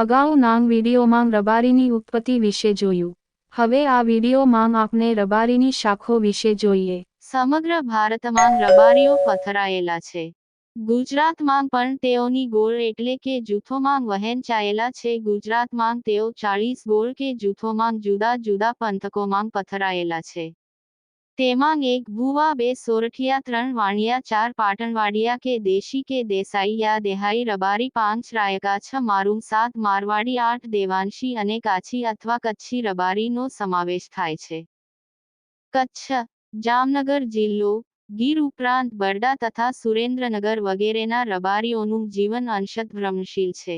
અગાઉ નાંગ વિડીયોમાં રબારીની ઉત્પત્તિ વિશે જોયું. હવે આ વિડીયોમાં આપણે રબારીની શાખો વિશે જોઈએ. સમગ્ર ભારતમાં રબારીઓ પથરાયેલા છે. ગુજરાતમાં પણ તેઓની ગોળ એટલે કે જૂથોમાં વહેંચાયેલા છે. ગુજરાતમાં તેઓ ચાળીસ ગોળ કે જૂથોમાં જુદા જુદા પંથકોમાં પથરાયેલા છે. તેમાં એક ભુવા, બે સોરઠિયા, ત્રણ વાણિયા, ચાર પાટણવાડિયા કે દેશી કે દેસાઈ, યા દેહાઈ, રબારી, પાંચ રાયકા છ મારું સાત, મારવાડી આઠ, દેવાંશી અને કાછી અથવા કચ્છી રબારીનો સમાવેશ થાય છે. કચ્છ, જામનગર જિલ્લો, ગીર ઉપરાંત બરડા તથા સુરેન્દ્રનગર વગેરેના રબારીઓનું જીવન અંશત ભ્રમશીલ છે.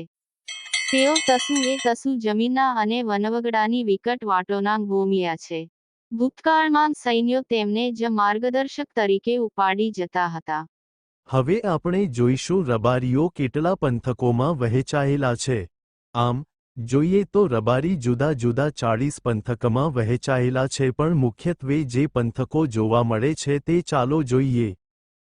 તેઓ તસુ એ તસુ જમીનના અને વનવગડાની વિકટ વાટોના ભૂમિયા છે. ભૂતકાળમાં સૈન્યો તેમને જ માર્ગદર્શક તરીકે ઉપાડી જતા હતા. હવે આપણે જોઈશું રબારીઓ કેટલા પંથકોમાં વહેંચાયેલા છે. આમ, જોઈએ તો રબારી જુદા જુદા ચાળીસ પંથકમાં વહેંચાયેલા છે પણ મુખ્યત્વે જે પંથકો જોવા મળે છે તે ચાલો જોઈએ.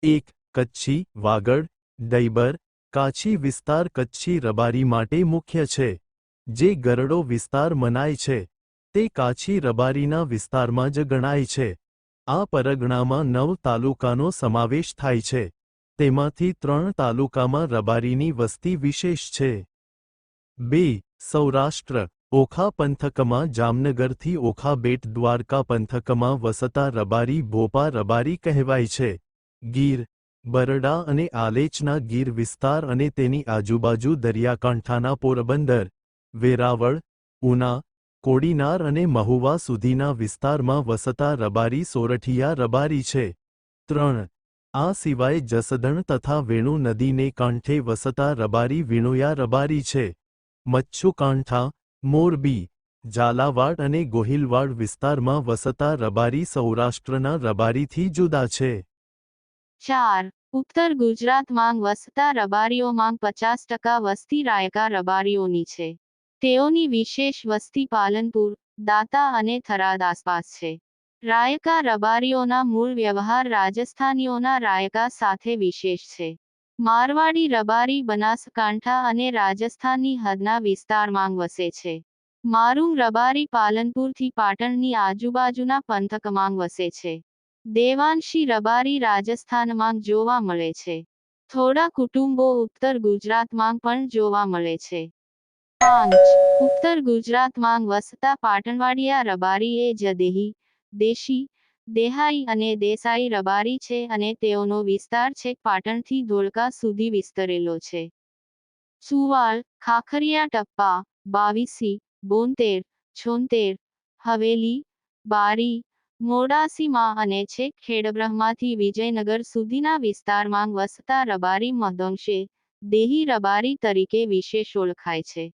એક, કચ્છી, વાગડ દૈબર કાછી વિસ્તાર કચ્છી રબારી માટે મુખ્ય છે, જે ગરડો વિસ્તાર મનાય છે. તે કાછી રબારીના વિસ્તારમાં જ ગણાય છે. આ પરગણામાં નવ તાલુકાનો સમાવેશ થાય છે. તેમાંથી ત્રણ તાલુકામાં રબારીની વસ્તી વિશેષ છે. બે, સૌરાષ્ટ્ર. ઓખા પંથકમાં જામનગરથી ઓખા બેટ દ્વારકા પંથકમાં વસતા રબારી ભોપા રબારી કહેવાય છે. ગીર, બરડા અને આલેચના ગીર વિસ્તાર અને તેની આજુબાજુ દરિયાકાંઠાના પોરબંદર, વેરાવળ, ઉના કોડીનાર અને મહુવા સુધીના વિસ્તારમાં વસતા રબારી સોરઠિયા રબારી છે. ત્રણ. આ સિવાય જસદણ તથા વેણુ નદીને કાંઠે વસતા રબારી વિણુયા રબારી છે. મચ્છુકાંઠા, મોરબી, ઝાલાવાડ અને ગોહિલવાડ વિસ્તારમાં વસતા રબારી સૌરાષ્ટ્રના રબારીથી જુદા છે. ચાર. ઉત્તર ગુજરાતમાં વસતા રબારીઓમાં પચાસ ટકા વસ્તી રાયકા રબારીઓની છે. તેઓની વિશેષ વસ્તી પાલનપુર, દાતા અને થરાદ આસપાસ છે. રાયકા રબારીઓના મૂળ વ્યવહાર રાજસ્થાનીઓના રાયકા સાથે વિશેષ છે. મારવાડી રબારી, બનાસકાંઠા અને રાજસ્થાનની હદના વિસ્તારમાં વસે છે. મારું રબારી પાલનપુરથી પાટણની આજુબાજુના પંથકમાં વસે છે. દેવાંશી રબારી રાજસ્થાનમાં જોવા મળે છે. થોડા કુટુંબો ઉત્તર ગુજરાતમાં પણ જોવા મળે છે. પાંચ ઉત્તર ગુજરાતમાં વસતા પાટણવાડિયા રબારી એ જદેહી દેશી, દેહાઈ અને દેસાઈ રબારી છે અને તેઓનો વિસ્તાર છે પાટણથી ધોળકા સુધી વિસ્તરેલો છે. સુવાલ, ખાખરિયા ટપ્પા, બાવીસી, બોતેર, છોતેર, હવેલી, બારી, મોડાસીમાં અને છેક ખેડબ્રહ્માથી વિજયનગર સુધીના વિસ્તારમાં વસતા રબારી મહદંશે દેહી રબારી તરીકે વિશેષ ઓળખાય છે.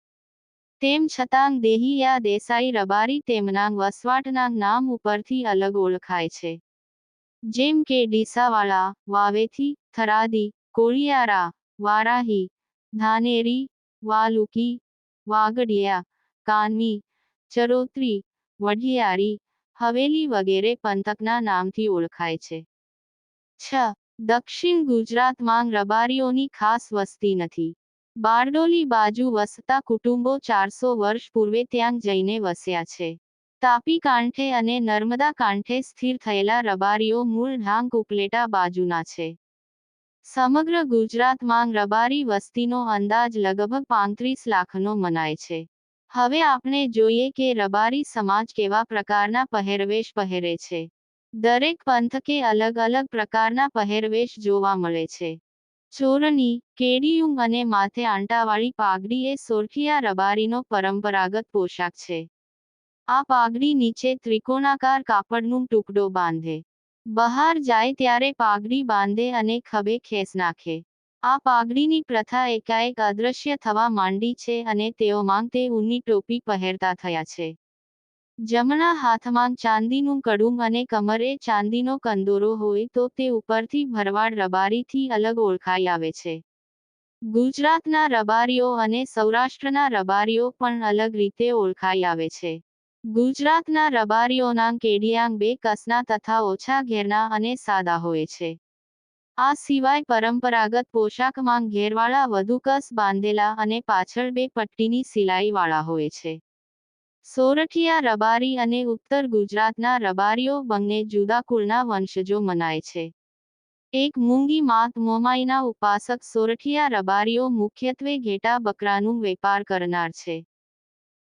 તેમ છતાં દેહીયા દેસાઈ રબારી તેમના વસવાટના નામ ઉપરથી અલગ ઓળખાય છે. જેમ કે ડીસાવાળા, વાવેથી, થરાદી, કોળિયારા, વારાહી, ધાનેરી, વાલુકી, વાગડિયા, કાનવી, ચરોત્રી, વઢિયારી, હવેલી વગેરે પંથકના નામથી ઓળખાય છે. છ. દક્ષિણ ગુજરાતમાં રબારીઓની ખાસ વસ્તી નથી. બારડોલી બાજુ વસતા કુટુંબો ચારસો વર્ષ પૂર્વે ત્યાં જઈને વસ્યા છે. તાપી કાંઠે અને નર્મદા કાંઠે સ્થિર થયેલા રબારીઓ મૂળ ઢાંગ ઉપલેટા બાજુના છે. સમગ્ર ગુજરાતમાં રબારી વસ્તીનો અંદાજ લગભગ પાંત્રીસ લાખનો મનાય છે. હવે આપણે જોઈએ કે રબારી સમાજ કેવા પ્રકારના પહેરવેશ પહેરે છે. દરેક પંથકે અલગ અલગ પ્રકારના પહેરવેશ જોવા મળે છે. ચોરણી કેડિયુંગ અને માથે આંટાવાળી પાઘડી એ સોરખિયા રબારીનો પરંપરાગત પોશાક છે આ પાઘડી નીચે ત્રિકોણાકાર કાપડનું ટુકડો બાંધે બહાર જાય ત્યારે પાઘડી બાંધે અને ખભે ખેસ નાખે આ પાઘડીની પ્રથા એકાએક અદૃશ્ય થવા માંડી છે અને તેઓ તે ઊની ટોપી પહેરતા થયા છે જમણા હાથમાં ચાંદીનું કડું અને કમરે ચાંદીનો કંદોરો હોય તો તે ઉપરથી ભરવાડ રબારીથી અલગ ઓળખાઈ આવે છે. ગુજરાતના રબારીઓ અને સૌરાષ્ટ્રના રબારીઓ પણ અલગ રીતે ઓળખાઈ આવે છે. ગુજરાતના રબારીઓના કેડિયાંગ બે કસના તથા ઓછા ઘેરના અને સાદા હોય છે. આ સિવાય પરંપરાગત પોશાકમાં ઘેરવાળા વધુ કસ બાંધેલા અને પાછળ બે પટ્ટીની સિલાઈવાળા હોય છે. સોરઠિયા રબારી અને ઉત્તર ગુજરાતના રબારીઓ બંને જુદા કુળના વંશજો મનાય છે. એક મૂંગી માત મોમાઈના ઉપાસક સોરઠિયા રબારીઓ મુખ્યત્વે ઘેટા બકરાનું વેપાર કરનાર છે.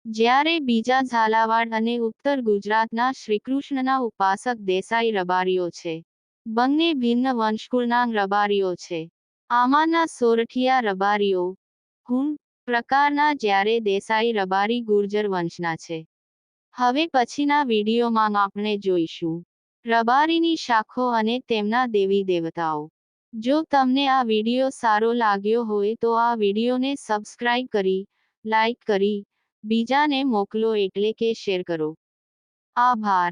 જ્યારે બીજા ઝાલાવાડ અને ઉત્તર ગુજરાતના શ્રીકૃષ્ણના ઉપાસક દેસાઈ રબારીઓ છે. બંને ભિન્ન વંશકુળના રબારીઓ છે. આમાંના સોરઠિયા રબારીઓ, હુન પ્રકારના જ્યારે દેસાઈ રબારી ગુર્જર વંશના છે. હવે પછીના વિડીયોમાં આપણે જોઈશું. રબારીની શાખો અને તેમના દેવી દેવતાઓ. જો તમને આ વીડિયો સારો લાગ્યો હોય તો આ વિડીયોને સબસ્ક્રાઇબ કરી લાઈક કરી, બીજાને મોકલો એટલે કે શેર કરો. આભાર.